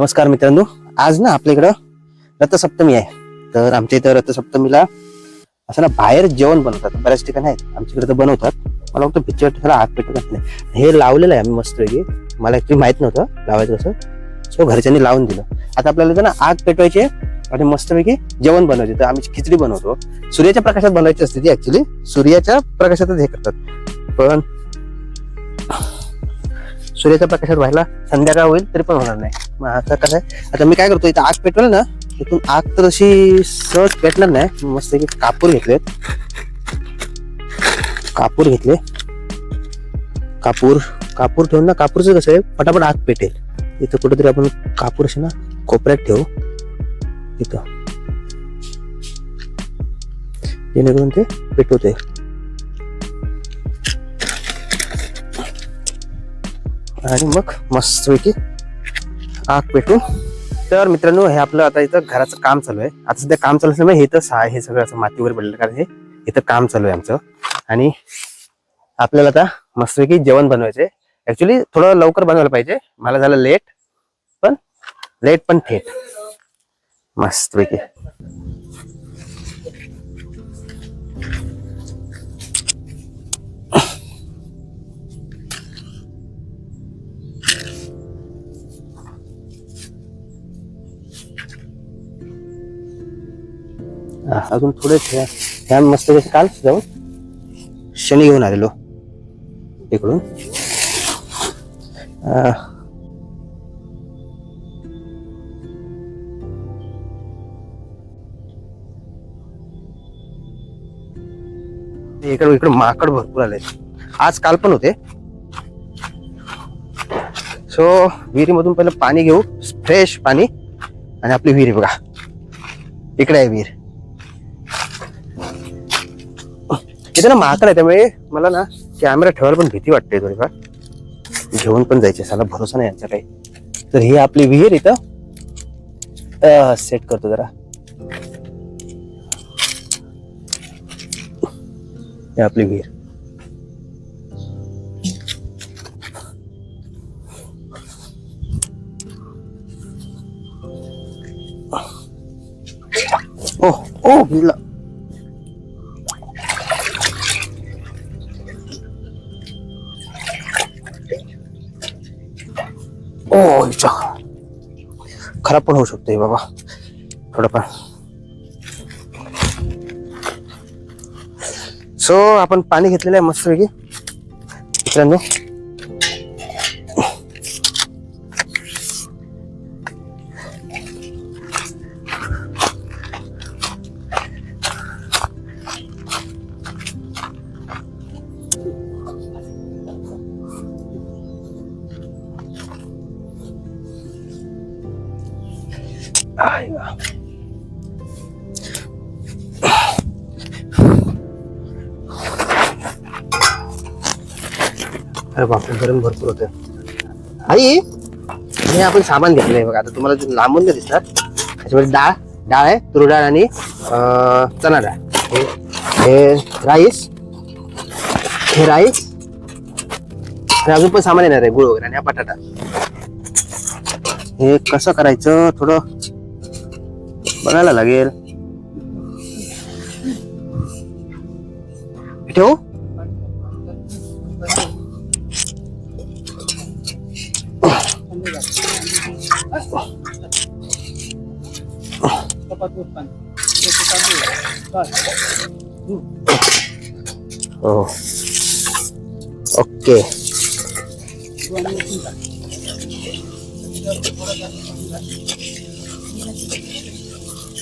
नमस्कार मित्रांनो. आज ना आपल्या इकडं रथसप्तमी आहे. तर आमच्या इथं रथसप्तमीला असं ना बाहेर जेवण बनवतात. बऱ्याच ठिकाणी आहेत. आमच्याकडे तर बनवतात. मला फक्त पिक्चर वाटते त्याला आग पेटत नाही. हे लावलेलं आहे आम्ही मस्त वेगळी मला ऍक्च्युली माहीत नव्हतं लावायचं कसं. सो घरच्यांनी लावून दिलं. आता आपल्याला इथं ना आग पेटवायची आणि मस्तपैकी जेवण बनवायचे. तर आम्ही खिचडी बनवतो. सूर्याच्या प्रकाशात बनवायची असते ती ऍक्च्युली सूर्याच्या प्रकाशातच हे करतात. पण सूर्याच्या प्रकाशात व्हायला संध्याकाळ होईल तरी पण होणार नाही. मग आता कसं आहे? आता मी काय करतो इथं आग पेटवेल ना इथून आग तर अशी सहज पेटणार नाही. मस्त की कापूर घेतलेत कापूर घेतले. कापूर कापूर ठेवून ना कापूरचं कसं आहे पटापट आग पेटेल. इथं कुठेतरी आपण कापूर असे ना कोपऱ्यात ठेवू. इथं. जेणेकरून ते पेटवते आणि मग मस्तपैकी आग पेटून तर मित्रांनो हे आपलं आता इथं घराचं काम चालू आहे. आता सध्या काम चालू असल्यामुळे हे तर सहा हे सगळं असं माती वगैरे पडलेलं कारण हे इथं काम चालू आहे आमचं. आणि आपल्याला आता मस्तपैकी जेवण बनवायचंय. ऍक्च्युली थोडं लवकर बनवायला पाहिजे. मला झालं लेट पण लेट पण थेट. मस्तपैकी. अजून थोडे ह्या मस्त काल जाऊन शनी घेऊन आलेलो. इकडून. इकडे इकडे माकड भरपूर आले आज काल पण होते. सो विहिरीमधून पहिलं पाणी घेऊ. फ्रेश पाणी. आणि आपली विहिरी बघा. इकडे आहे विहीर. इथे ना माकड आहे त्यामुळे मला ना कॅमेरा ठेवायला पण भीती वाटते थोडीफार. घेऊन पण जायचे साला भरोसा नाही यांचा काही. तर ही आपली विहीर इथं सेट करतो जरा. आपली विहीर. ओ ओ भिडला खराब पण होऊ शकते बाबा. थोडंफार. सो आपण पाणी घेतलेलं आहे मस्तपैकी. मित्रांनो आई अरे बापरे गरम भरपूर होते आई हे आपण सामान घेतलंय बघा आता तुम्हाला जे लांबून नाही दिसणार त्याच्यामध्ये डाळ डाळ आहे तूर डाळ आणि अं, चणा डाळ. हे हे राईस हे राईस आणि अजून पण सामान येणार आहे गुळ वगैरे आणि हा बटाटा. हे कसं करायचं थोडं बघायला लागेल हे ठेवू हो ओके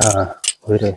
हा होय रे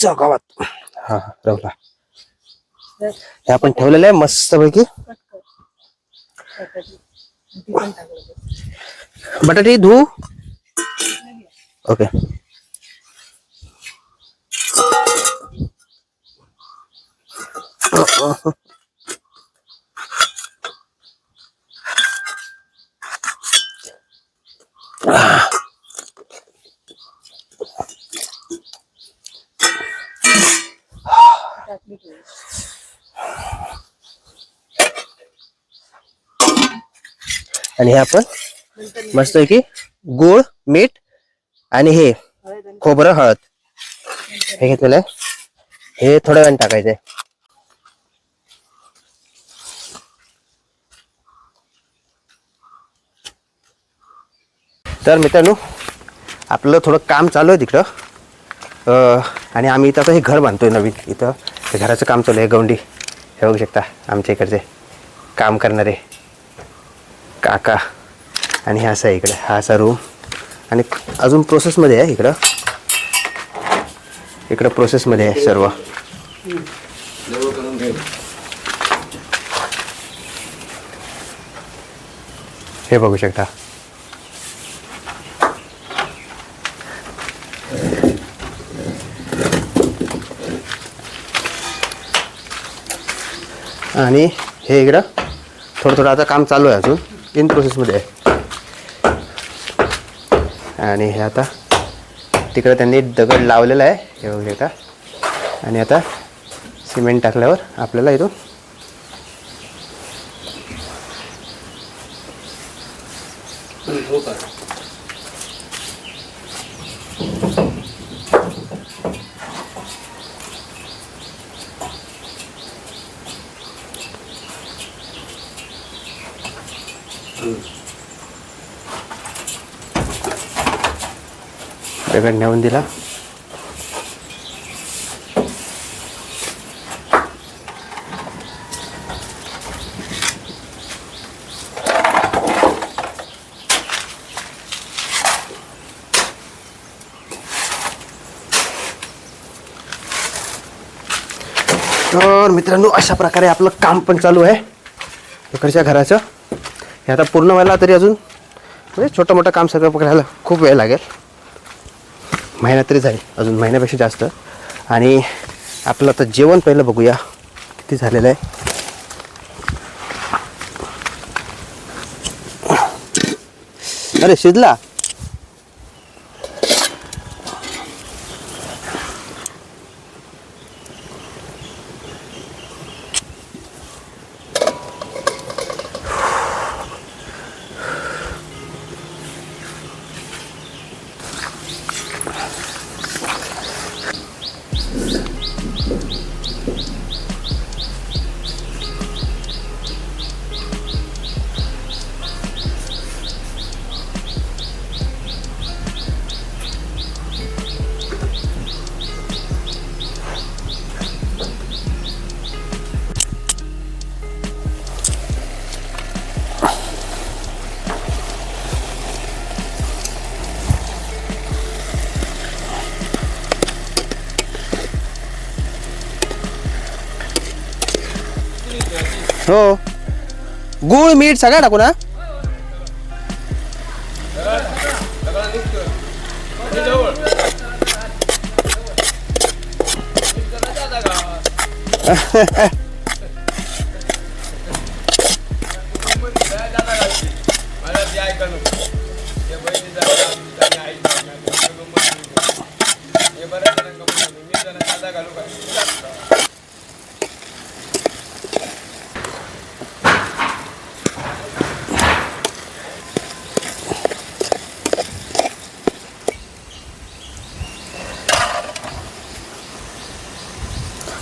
ई, च्या गावात. हा हा रवला तर हे आपण ठेवलेलं आहे मस्त पैकी कट कर बटाटी ती पण टाकलं बस. बटाटे धू. ओके. टाकली आणि हे आपण मस्त आहे की गुळ मीठ आणि हे खोबरं हळद. हे घेतलेलं आहे. हे थोड्या वेळाने टाकायचंय. तर मित्रांनो आपलं थोडं काम चालू आहे तिकडं. आणि आम्ही इथं आता हे घर बांधतोय नवीन. इथं ते घराचं काम चालू आहे गवंडी. हे बघू शकता आमच्या इकडचे काम करणारे काका आणि हा असं आहे इकडे हा असा रूम आणि अजून प्रोसेसमध्ये आहे इकडं. इकडं प्रोसेसमध्ये आहे सर्व. हे बघू शकता. आणि हे इकडं थोडं थोडं आता काम चालू आहे अजून. इन प्रोसेसमध्ये आहे. आणि हे आता तिकडं त्यांनी दगड लावलेला आहे. हे वगैरे का आणि आता सिमेंट टाकल्यावर आपल्याला इथून दगड नेऊन दिला. तर मित्रांनो अशा प्रकारे आपलं काम पण चालू आहे. इकडच्या घराचं. हे आता पूर्ण व्हायला तरी अजून म्हणजे छोटं मोठं काम सगळं पकडायला खूप वेळ लागेल. महिना तरी जाईल अजून महिन्यापेक्षा जास्त. आणि आपलं आता जेवण पहिलं बघूया किती झालेलं आहे. अरे शिजला? हो. गुळ मीठ सगळं टाकू ना?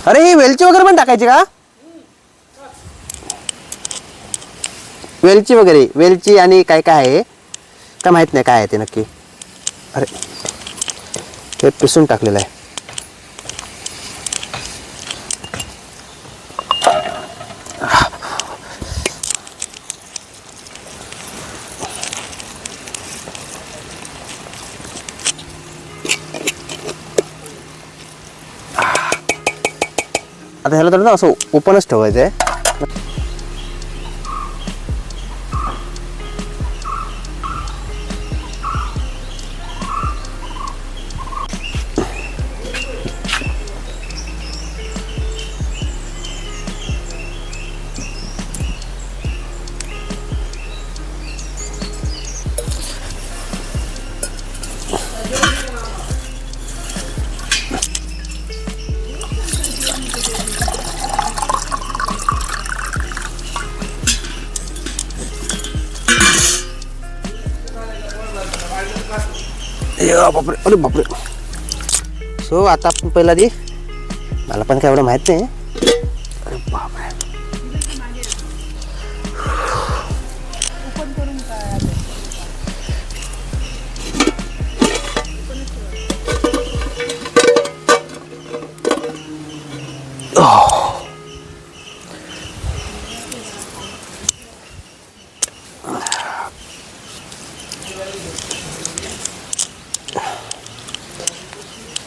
अरे ही वेलची वगैरे पण टाकायची का? वेलची वगैरे वेलची आणि काय काय आहे? का माहीत नाही काय आहे ते नक्की. अरे ते पिसून टाकलेलं आहे. आता ह्याला थोडं असं ओपनच ठेवायचं आहे बापरे अरे बापरे सो आता आपण पहिला दे. मला पण काय एवढं माहीत नाही. अरे बापरे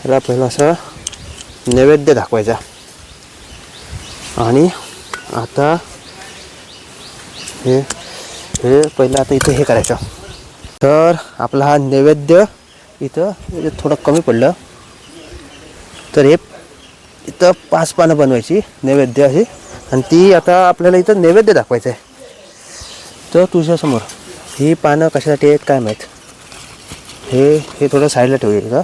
ह्याला पहिलं असं नैवेद्य दाखवायचा. आणि आता हे हे पहिलं आता इथं हे करायचं. तर आपला हा नैवेद्य इथं म्हणजे थोडं कमी पडलं. तर हे इथं पाच पानं बनवायची नैवेद्य अशी. आणि ती आता आपल्याला इथं नैवेद्य दाखवायचं आहे. तर तुझ्यासमोर ही पानं कशासाठी आहेत काय माहीत? हे हे थोडं साईडला ठेवूया का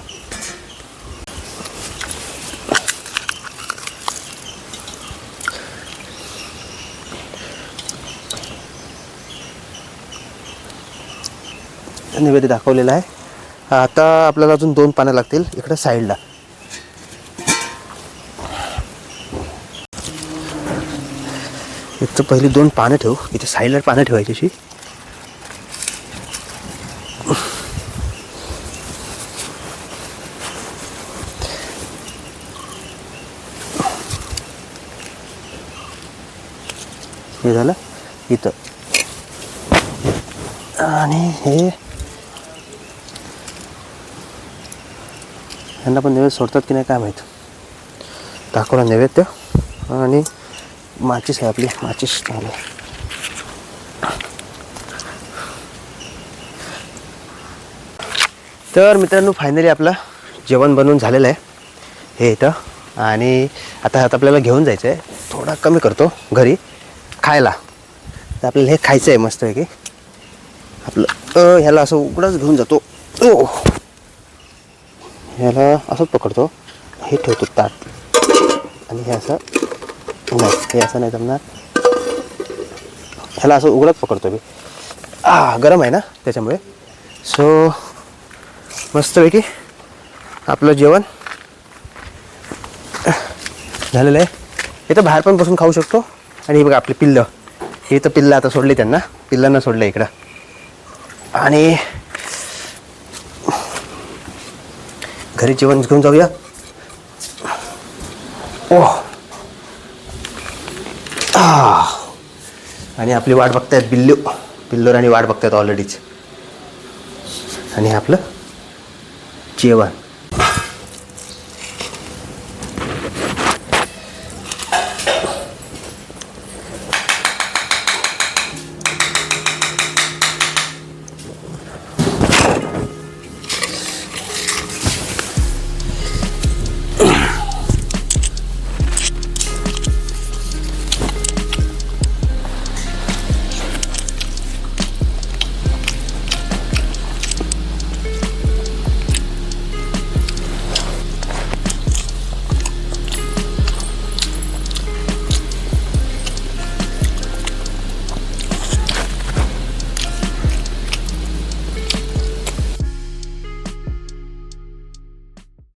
नैवेद्य दाखवलेला आहे. आता आपल्याला अजून दोन पानं लागतील इकडं साईडला. एक तर पहिली दोन पानं ठेवू. इथे साईडला पानं ठेवायची अशी. हे झालं. इथं. आणि हे ह्यांना पण नैवेद्य सोडतात की नाही काय माहीत. दाखवला नैवेद्य. आणि माचीस आहे आपली माचीस चांगली. तर मित्रांनो फायनली आपलं जेवण बनवून झालेलं आहे. हे इथं. आणि आता आता आपल्याला घेऊन जायचं आहे थोडा कमी करतो घरी. खायला. तर आपल्याला हे खायचं आहे मस्तपैकी. आपलं ह्याला असं उघडंच घेऊन जातो. ओ ह्याला असंच पकडतो. हे ठेवतो ताट. आणि हे असं नाही हे असं नाही जमणार. ह्याला असं उघडत पकडतो मी. आ गरम आहे ना त्याच्यामुळे. सो मस्तपैकी आपलं जेवण झालेलं आहे. इथं बाहेर पण बसून खाऊ शकतो. आणि हे बघा आपले पिल्लं. हे तर पिल्लं आता सोडले त्यांना. पिल्लांना सोडलं इकडं. आणि घरी जेवण घेऊन जाऊया. ओ आणि आपली वाट बघतायत बिल्लू. पिल्लोर आणि वाट बघतायत ऑलरेडीच आणि आपलं जेवण.